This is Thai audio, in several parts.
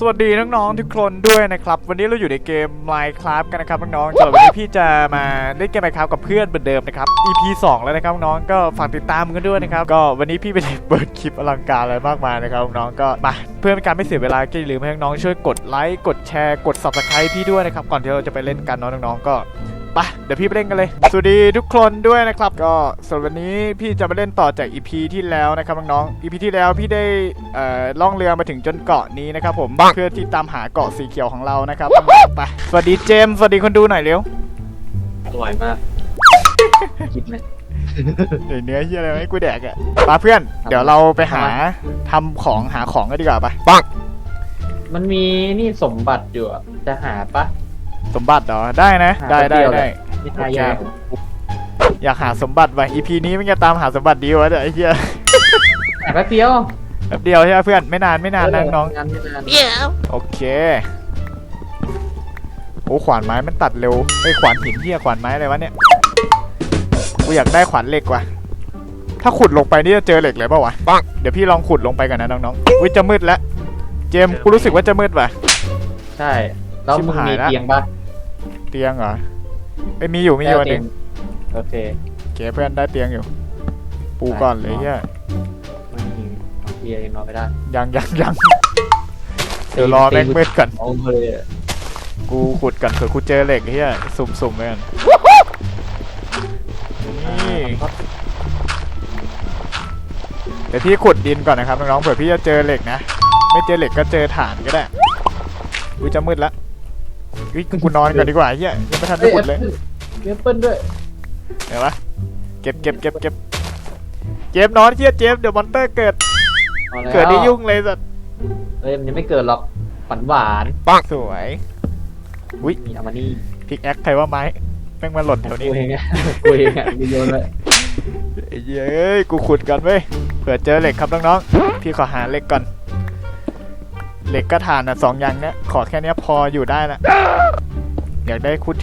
สวัสดีน้องๆทุกคนด้วยนะครับ วันนี้เราอยู่ในเกม Minecraft กันนะครับน้องๆสำหรับวันนี้พี่จะมาเล่นเกม Minecraft กับเพื่อนเหมือนเดิมนะครับ EP 2 แล้วนะครับน้องก็ฝากติดตามกันด้วยนะครับ ก็วันนี้พี่ไม่ได้เปิดคลิปอลังการอะไรมากมายนะครับน้องก็มาเพื่อเป็นการไม่เสียเวลาก็อย่าลืมให้น้องๆช่วยกดไลค์กดแชร์กด Subscribe พี่ด้วยนะครับก่อนที่เราจะไปเล่นกันน้องๆก็ ไปเดี๋ยวพี่ไปเล่นกันเลย สวัสดีทุกคนด้วยนะครับ ก็ส่วนวันนี้พี่จะมาเล่นต่อจาก EP ที่แล้วนะครับน้องๆ EP ที่แล้วพี่ได้เอ่อล่องเรือมาถึงจนเกาะนี้นะครับผมเพื่อที่ตามหาเกาะสีเขียวของเรานะครับไปสวัสดีเจมส์สวัสดีคนดูหน่อยเร็วอร่อยมากคิดไหมเดี๋ยวเนื้อเฮียอะไรให้กูแดกอะมาเพื่อน เดี๋ยวเราไปหาทำของหาของกันดีกว่าไปปังมันมีนี่สมบัติอยู่อะจะหาปะ สมบัติเหรอ ได้นะหาได้แป๊บได้เดียวได้เลยไม่ทายากอยากหาสมบัติไว้ EP นี้มันจะตามหาสมบัติดีวะเนี่ยไอ้เหี้ยหาแป๊บเดียวแป๊บเดียวใช่ไหมเพื่อนไม่นานไม่นานนะน้องงานไม่นานโอเคโอ้ขวานไม้มันตัดเร็วไอ้ยขวานหินเหี้ยขวานไม้อะไรวะเนี่ยกูอยากได้ขวานเหล็กว่ะถ้าขุดลงไปนี่จะเจอเหล็กเลยเปล่าวะปังเดี๋ยวพี่ลองขุดลงไปกันนะน้องๆอุ้ยจะมืดแล้ว เจมส์กูรู้สึกว่าจะมืดว่ะใช่แล้วชิบมึงหายมีละเตียงปะ เตียงเหรอไอยมีอยู่มีอยู่อันหเตีนึงงโอเคเก๋เพื่อนได้เตียงอยู่ ปูก่อนเลยเฮียไม่มีเอาเตียงนอนไม่ได้ยังยังยังเดี๋ยวรอแม่งมืดก่อน เอาเลยอะกูขุดก่อนเผื่อกูเจอเหล็กเฮียสุ่มๆเลยกันนี่เดี๋ยวพี่ขุดดินก่อนนะครับน้องๆเผื่อพี่จะเจอเหล็กนะ ไม่เจอเหล็กก็เจอฐานก็ได้ กูจะมืดละ อุ๊ยกูนอนก่อนดีกว่าเฮียยังไม่ทันได้ขุดเลยมีแอปเปิ้ลด้วยเห็นปะเก็บเก็บเก็บเก็บเจมนอนเฮียเจมเดี๋ยวมอนเตอร์เกิด อาแล้วเกิดได้ยุ่งเลยสัตว์เอ้ยมันยังไม่เกิดหรอกหวานหวานปังสวยๆมีเอามานี่พิกแอคใครว่าไม้แม่งมาหล่นแถวนี้กูเองอะกูเองอะมีโยนเลยไอ้เย้ยกูขุดก่อนเว้ยเผื่อเจอเหล็กครับน้องๆพี่ขอหาเหล็กก่อน เหล็กก็ฐานอะสองอย่างเนี้ยขอแค่เนี้ยพออยู่ได้ละอยากได้คุด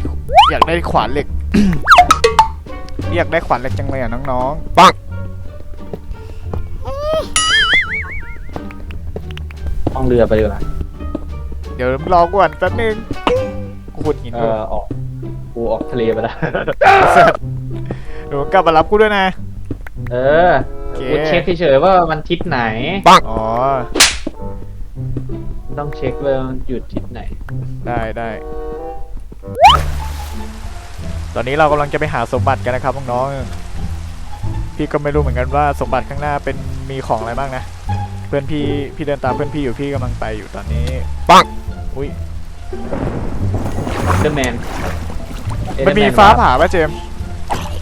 อยากได้ขวานเหล็ก อยากได้ขวานเหล็กจังเลยอะน้องๆปังห้องเรือไปดีกว่าเดี๋ยวรอก่อนแป๊บนึงกูขุดหินเอก่อน อออกกูออกทะเลไปแล้ว เดี๋ยวกลับมารับกูด้วยนะ เออโอเค กูเช็คเฉยๆว่ามันทิศไหนปังอ๋อ ต้องเช็คเลยมันอยู่ทิศไหน ได้ได้ ตอนนี้เรากำลังจะไปหาสมบัติกันนะครับน้องๆพี่ก็ไม่รู้เหมือนกันว่าสมบัติข้างหน้าเป็นมีของอะไรบ้างนะ เพื่อนพี่พี่เดินตามเพื่อนพี่อยู่พี่กำลังไปอยู่ตอนนี้ ปังอุ้ยเดอร์แมนมันมีฟ้าผ่าป่ะเจมส์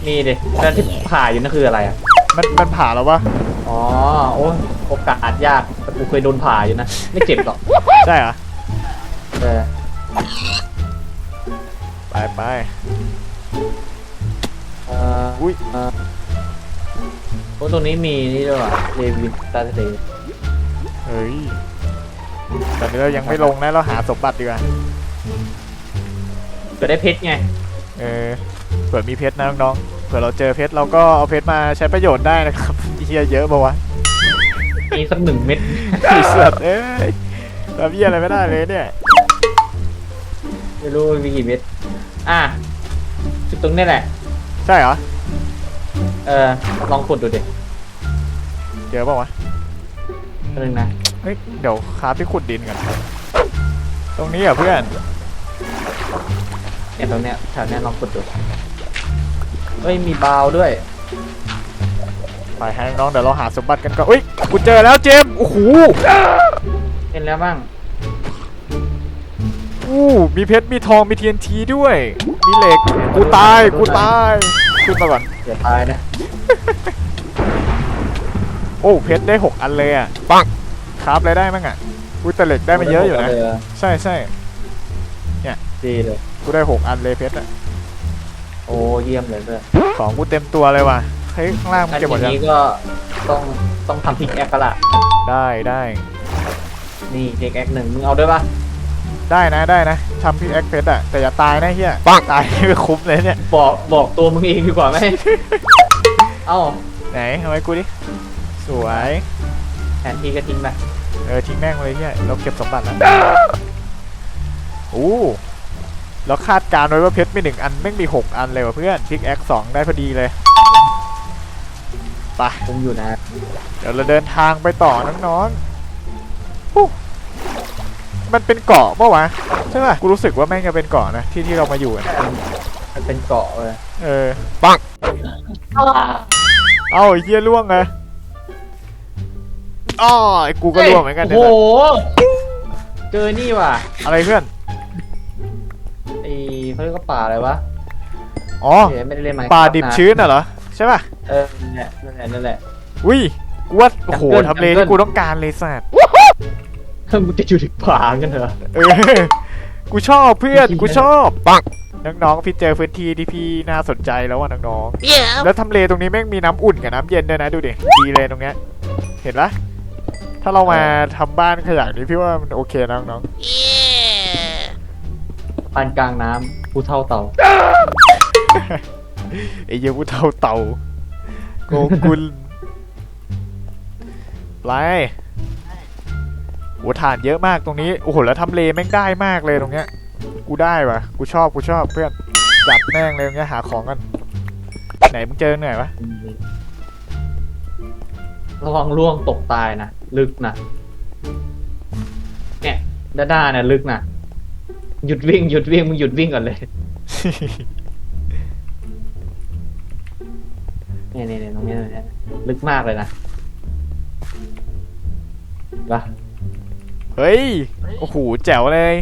มีดิแล้วที่ผ่าอยู่นั่นคืออะไรอะ มันมันผ่าแล้ววะ อ๋อโอ้ยโอกาสยากแต่กูเคยโดนผ่าอยู่นะ ไม่เจ็บหรอกใช่เหรอ เออไปไปเอ่ออุ้ยเอ่อโอ้ตรงนี้มีนี่ด้วยว่ะเดวิดตาเดย์เฮ้ยตอนนี้เรายังไม่ลงนะ เราหาสมบัติดีกว่าก็ได้เพชรไง เออเผื่อมีเพชรนะน้องๆเผื่อเราเจอเพชรเราก็เอาเพชรมาใช้ประโยชน์ได้นะครับเฮียเยอะปะวะมีสักหนึ่งเม็ดไอ้สัตว์เอ้ยทำเหี้ยอะไรไม่ได้เลยเนี่ยไม่รู้มีกี่เม็ดอะจุดตรงนี้แหละ ใช่เหรอเออลองขุดดูดิเจอเปล่าวะนึงนะเฮ้ยเดี๋ยวคราฟที่ขุดดินก่อนตรงนี้เหรอะเพื่อนเนี่ยตรงเนี้ยแถวเนี้ยลองขุดดูเฮ้ยมีบาวด้วย ไปให้น้องๆเดี๋ยวเราหาสมบัติกันก่อนอุ้ยกูเจอแล้วเจมส์โอ้โหเห็นแล้วบ้างอู้มีเพชรมีทองมี TNT ด้วย มีเหล็กกูตายกูตายขึ้นมาก่อนอย่าตายนะโอ้เพชรได้หกอันเลยอะปังคราฟอะไรได้มั้งอะอุ้ยแต่เหล็กได้มาเยอะอยู่นะใช่ใช่ดีเลยกูได้หกอันเลยเพชรอะโอ้เยี่ยมเลยเพื่อนของกูเต็มตัวเลยว่ะ เฮ้ยข้างล่างมึงอันเก็บหมดยังนี้ก็ต้องต้องทำพิกแอคกันละได้ได้นี่พิกแอคหนึ่งมึงเอาด้วยปะได้นะได้นะทำพี่แอคเพชรอะแต่อย่าตายนะเฮียปังตายไม่คุ้มเลยเนี่ยบอกบอกตัวมึงเองดีกว่าไหม เอ้าไหนเอาไว้กูดิสวยแผนที่ก็ทิ้งไปเออทิ้งแม่งเลยเนี่ยเราเก็บสมบัติแล้วโอ้เราคาดการณ์ไว้ว่าเพชรมีหนึ่งอันแม่งมีหกอันเลยว่ะเพื่อนพิกแอคสองได้พอดีเลย ไปผมอยู่นะ เดี๋ยวเราเดินทางไปต่อน้องๆฮู้มันเป็นเกาะปะวะใช่ป่ะกูรู้สึกว่าแม่งจะเป็นเกาะนะที่ที่เรามาอยู่อะมันเป็นเกาะเลยเออปังเอ้าไอ้เฮียล่วงไงอ้อไอ้กูก็ล่วงเหมือนกันโอ้เนี่ยโห เจอนี่ว่ะอะไรเพื่อนไอ้เขาเรียกว่าป่าอะไรวะอ๋อเดี๋ยวไม่ได้เล่นมาป่าดิบชื้นน่ะเหรอใช่ป่ะ เออนั่นแหละนั่นแหละนั่นแหละอุ้ยกูว่าโอ้โห Jungle ทำเล Jungle ที่กูต้องการเลยสัตว์มึงจะอยู่ในป่ากันเหรอเออกูชอบเพื่อนกูชอบปังน้องๆพี่เจอพื้นที่ที่พี่น่าสนใจแล้วว่ะน้องๆแล้วทำเลตรงนี้แม่งมีน้ำอุ่นกับน้ำเย็นด้วยนะดูดิดีเลยตรงเนี้ยเห็นปะถ้าเรามาทำบ้านขยะนี้พี่ว่ามันโอเคนะน้องปานกลางน้ำผู้เท่าเต่าๆไอ้เหี้ยกูเท่าเต่า โกกุลไรโอ้ฐานเยอะมากตรงนี้ โอ้โห แล้วทำเลแม่งได้มากเลยตรงเนี้ย กูได้ว่ะกูชอบ กูชอบเพื่อนจัดแม่งเลยตรงเนี้ยหาของกัน ไหนมึงเจอเหนื่อยวะระวังล่วงตกตายนะ ลึกนะ เนี่ย ด้านหน้าเนี่ยลึกนะ หยุดวิ่ง หยุดวิ่ง มึงหยุดวิ่งก่อนเลย เนี่ยเนี่ยเนี่ยตรงเนี้ยตรงเนี้ยลึกมากเลยนะปะเฮ้ย โอ้โห แจ๋วเลย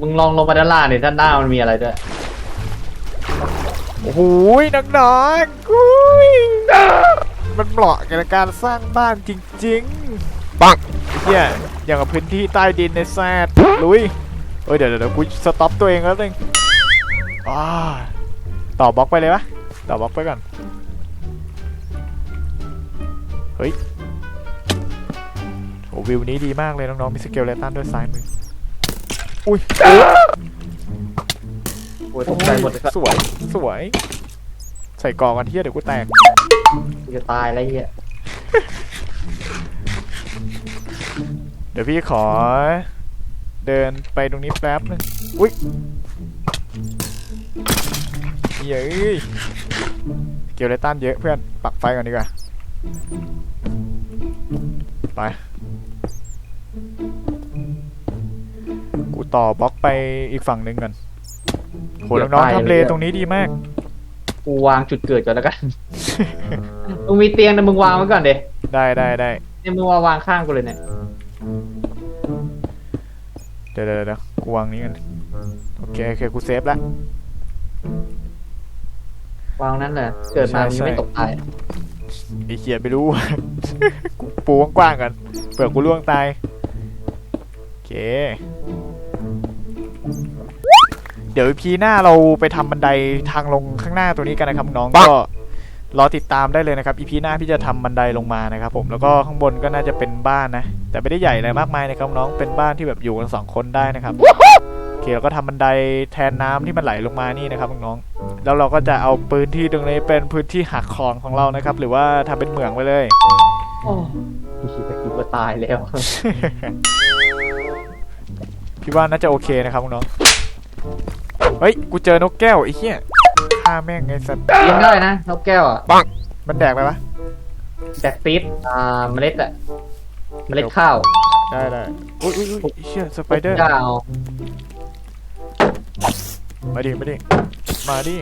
มึงลองลงมาด้านล่างเนี่ยด้านหน้ามันมีอะไรด้วย โอ้โหน้องๆอุ้ยมันเหมาะกับการสร้างบ้านจริงๆ ปังเฮียอย่างกับพื้นที่ใต้ดินในแซดลุยเฮ้ยเดี๋ยวเดี๋ยวเดี๋ยวกูสต็อปตัวเองแล้วนึงอ่าต่อบล็อกไปเลยวะต่อบล็อกไปก่อน เฮ้ยโอ้วิวนี้ดีมากเลยน้องๆมีสเกลเลตันด้วยซ้ายมืออุ้ยโอ้ยตกใจหมดเลยครับสวยสวย ใส่กล่องกันเที่ยเดี๋ยวกูแตกกูจะตายแล้วไอ้เหี้ยเดี๋ยวพี่ขอ เดินไปตรงนี้แป๊บนึงอุ้ยเย้ยเกี่ยวไรตันเยอะเพื่อนปักไฟก่อนดีกว่า ไปกูต่อบล็อกไปอีกฝั่งหนึ่งกันโหน้องๆทำเลตรงนี้ดีมาก กูวางจุดเกิดก่อนแล้วกัน มึงมีเตียงนะมึงวางไว้ก่อนเดได้ได้ได้เนี่ยมึงมาวางข้างกูเลยเนี่ย เดี๋ยวเดี๋ยวเดี๋ยวกูวางนี้กัน โอเคโอเคกูเซฟแล้ววางนั้นเลยเกิดมามึงยังไม่ตกตาย ไอ้เขียไม่รู้ กูปูกว้างๆกันเผื่อกูล่วงตาย โอเค เดี๋ยวพีหน้าเราไปทำบันไดทางลงข้างหน้าตัวนี้กันนะครับน้องก็รอติดตามได้เลยนะครับอีพีหน้าพี่จะทำบันไดลงมานะครับผมแล้วก็ข้างบนก็น่าจะเป็นบ้านนะ แต่ไม่ได้ใหญ่อะไรมากมายนะครับน้องเป็นบ้านที่แบบอยู่กันสองคนได้นะครับโอ เคเราก็ทำบันไดแทนน้ำที่มันไหลลงมานี่นะครับน้องๆแล้วเราก็จะเอาพื้นที่ตรงนี้เป็นพื้นที่หักคอนของเรานะครับ หรือว่าทำเป็นเหมืองไปเลยโอ้ยคิดว่าคิดว่าตายแล้วพี่ว่าน่าจะโอเคนะครับน้องเฮ้ยกูเจอนกแก้วไอ้เหี้ยฆ่าแม่งไงสัตว์เลี้ยงได้นะนกแก้วอะมันแดกไปปะแจกซีดอ่าเมล็ดอะเมล็ดข้าวได้ได้อุ้ยอุ้ยอุ้ยไอ้เชี่ยสไปเดอร์ข้าว มาดิมาดิมาดิ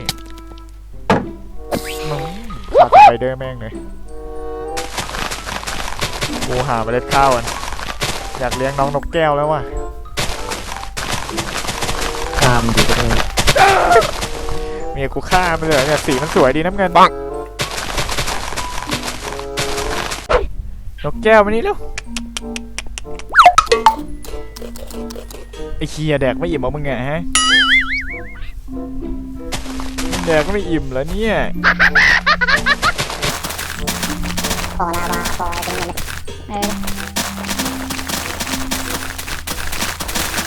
มึงฆ่าสไปเดอร์แม่งเลยกูหาเมล็ดข้าวกันอยากเลี้ยงน้องนกแก้วแล้วว่ะข้ามนดีก็ได้เมียกูฆ่ามันเลยเนี่ยสีมันสวยดีน้ำเงินบังนกแก้วมานี่เร็วไอ้เคียแดกไม่อิ่มเหรอมึงไงฮะ แดกก็ไม่อิ่มแล้วเนี่ยพอลาวาพอเป็นเงินเออ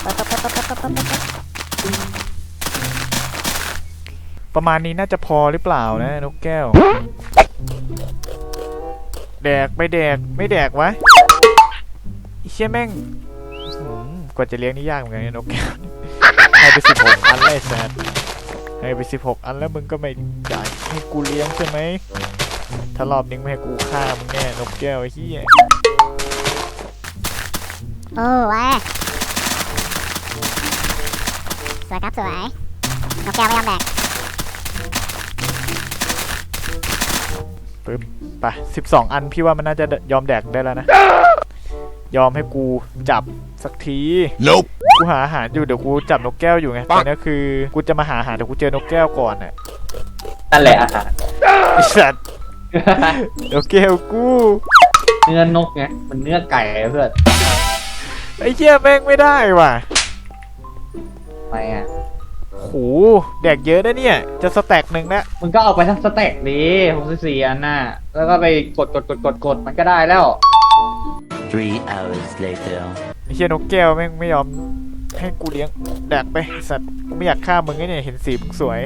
ปั๊บปั๊บปั๊บปั๊บปั๊บปั๊บปั๊บประมาณนี้น่าจะพอหรือเปล่านะนกแก้ว แดกไม่แดกไม่แดกวะเชี่ยแม่งหือกว่าจะเลี้ยงนี่ยากเหมือนกันเนี่ยนกแก้วให้ไปสิบหกอันเลยแซด ให้ไปสิบหกอันแล้วมึงก็ไม่จ่ายให้กูเลี้ยงใช่ไหมถ้ารอบนี้ไม่ให้กูฆ่ามึงแน่นกแก้วไอ้เหี้ยโอ้ไว้สวยครับสวยนกแก้วไม่ยอมแดกปึ๊บไปสิบสองอันพี่ว่ามันน่าจะยอมแดกได้แล้วนะ ยอมให้กูจับสักที Nope. กูหาอาหารอยู่เดี๋ยวกูจับนกแก้วอยู่ไงตอนนี้คือกูจะมาหาอาหารแต่กูเจอนกแก้วก่อนน่ะนั่นแหละอาหารไอ้สัตว์นกแก้วกูเนื้อนกไงมันเนื้อไก่เพื่อนไอ้เหี้ยแม่งไม่ได้ว่ะทำไมอะโหแดกเยอะนะเนี่ย จะสแต็กหนึ่งนะมึงก็เอาไปทั้งสเต็กดีหกสิบสี่อันน่ะแล้วก็ไปกดกดกดกดกดมันก็ได้แล้ว Three hours later. ไอ้เหี้ยนกแก้วแม่งไม่ยอมให้กูเลี้ยงแดกไปไอ้สัตว์กูไม่อยากฆ่ามึงไงเนี่ยเห็นสีมึงสวย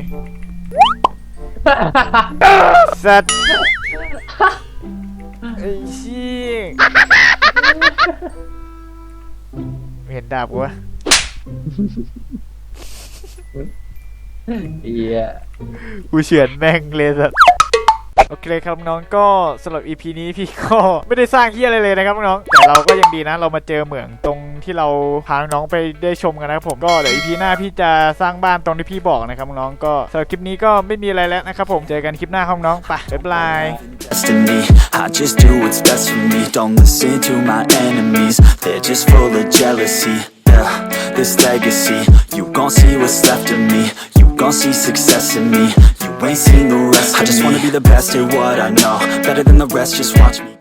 สัตว์ไอ้เชี่ยไม่เห็นดาบกูวะเอียกูเฉือนแม่งเลยสัตว์ โอเคครับน้องก็สำหรับ EP นี้พี่ก็ไม่ได้สร้างเฮียอะไรเลยนะครับน้องแต่เราก็ยังดีนะ เรามาเจอเหมืองตรงที่เราพาน้องไปได้ชมกันนะครับผมก็เดี๋ยว EP หน้าพี่จะสร้างบ้านตรงที่พี่บอกนะครับน้องก็สำหรับคลิปนี้ก็ไม่มีอะไรแล้วนะครับผมเจอกันคลิปหน้าครับน้องไปบ๊ายบาย destiny I just do what's best for me Don't listen to my enemies They're just full of jealousy Yeah, this legacy You gon' see what's left of me You gon' see success in me Ain't seen the rest. I just wanna be the best at what I know. Better than the rest, just watch me